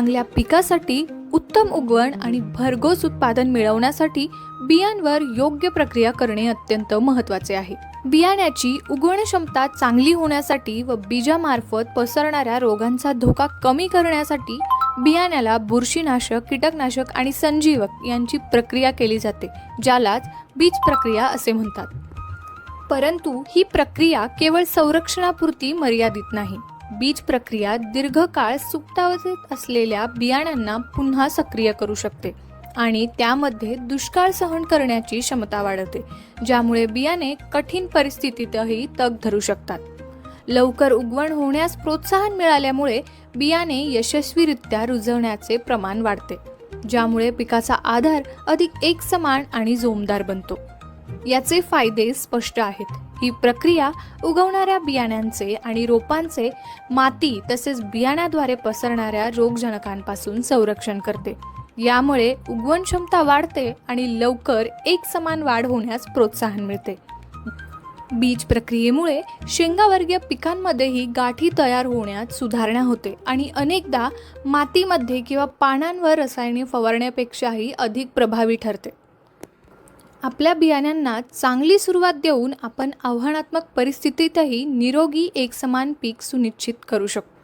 चांगल्या पिकासाठी उत्तम उगवण आणि भरघोस उत्पादन मिळवण्यासाठी बियांवर योग्य प्रक्रिया करणे अत्यंत महत्त्वाचे आहे. बियाण्याची उगवण क्षमता चांगली होण्यासाठी व बीजामार्फत पसरणाऱ्या रोगांचा धोका कमी करण्यासाठी बियाण्याला बुरशीनाशक कीटकनाशक आणि संजीवक यांची प्रक्रिया केली जाते ज्यालाच बीज प्रक्रिया असे म्हणतात. परंतु ही प्रक्रिया केवळ संरक्षणापुरती मर्यादित नाही. बीज प्रक्रिया दीर्घकाळ सुप्तावस्थेत असलेल्या बियाण्यांना पुन्हा सक्रिय करू शकते आणि त्यामध्ये दुष्काळ सहन करण्याची क्षमता वाढवते ज्यामुळे बियाणे कठीण परिस्थितीतही तग धरू शकतात. लवकर उगवण होण्यास प्रोत्साहन मिळाल्यामुळे बियाणे यशस्वीरित्या रुजवण्याचे प्रमाण वाढते ज्यामुळे पिकाचा आधार अधिक एकसमान आणि जोमदार बनतो. याचे फायदे स्पष्ट आहेत. ही प्रक्रिया उगवणाऱ्या बियाण्यांचे आणि रोपांचे माती तसेच बियाण्याद्वारे पसरणाऱ्या रोगजनकांपासून संरक्षण करते. यामुळे उगवण क्षमता वाढते आणि लवकर एक समान वाढ होण्यास प्रोत्साहन मिळते. बीज प्रक्रियेमुळे शेंगावर्गीय पिकांमध्येही गाठी तयार होण्यात सुधारणा होते आणि अनेकदा मातीमध्ये किंवा पानांवर रसायने फवारण्यापेक्षाही अधिक प्रभावी ठरते. आपल्या बियाण्यांना चांगली सुरुवात देऊन आपण आव्हानात्मक परिस्थितीतही निरोगी एकसमान पीक सुनिश्चित करू शकतो.